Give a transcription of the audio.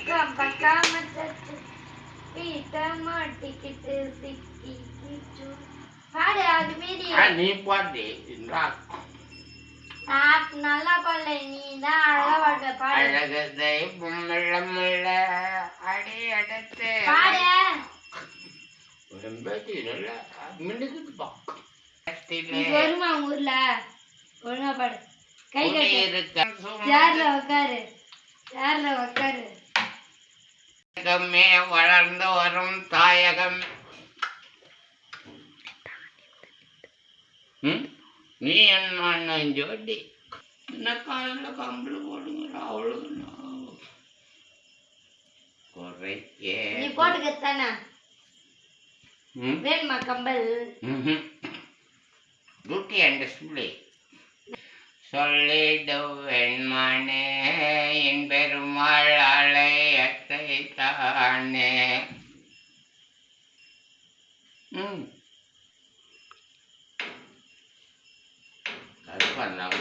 பக்கம் வீட்ட மாட்டிக்கிட்டு சிக்கிக்கிச்சு பாடு அது மீறி நீ நல்லா பாடல நீ தான் அழகா பாடுற பாடு. அடி அடத்து. நல்லா பா. நீ வருமா ஊர்ல? ஒழுங்கா பாடு. கை கட்டு. சேர்ல உட்காரு சேர்ல உட்காரு தாயகமே வளர்ந்து வரும் தாயகம்? நீ என்ன ஜோடி. என்ன காலையில் கம்பளி போடுங்க அவளுக்கு குறைக்கே நீ போட்டுக்கத்தானே? வேணுமா கம்பல்? பியூட்டி அண்ட் டிஸ்பிளே சொல்லிடுவேன் மனே என் பெருமாள் தானே ம் அது பண்ணாங்க